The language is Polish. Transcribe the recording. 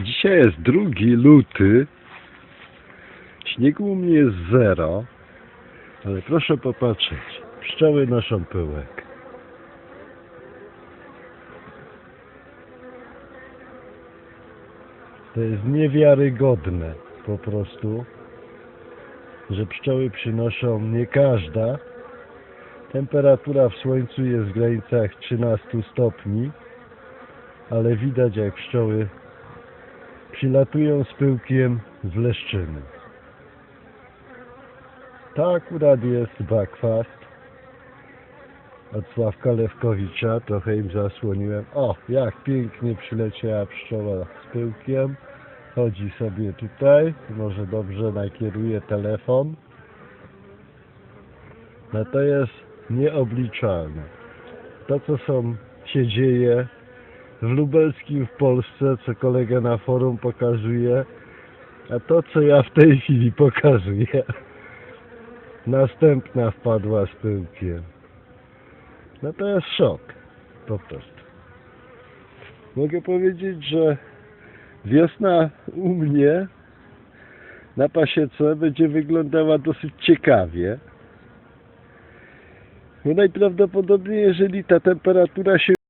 Dzisiaj jest 2 luty. Śniegu u mnie jest zero. Ale proszę popatrzeć. Pszczoły noszą pyłek. To jest niewiarygodne po prostu, że pszczoły przynoszą nie każda. Temperatura w słońcu jest w granicach 13 stopni, ale widać jak pszczoły przylatują z pyłkiem w leszczyny. To akurat jest bakwast od Sławka Lewkowicza. Trochę im zasłoniłem. O, jak pięknie przyleciała pszczoła z pyłkiem. Chodzi sobie tutaj. Może dobrze nakieruje telefon. No to jest nieobliczalne. To, co są, się dzieje Lubelskim w Polsce, co kolega na forum pokazuje, a to, co ja w tej chwili pokazuję, następna wpadła z pyłkiem. No to jest szok, po prostu. Mogę powiedzieć, że wiosna u mnie na pasiece będzie wyglądała dosyć ciekawie. No najprawdopodobniej, jeżeli ta temperatura się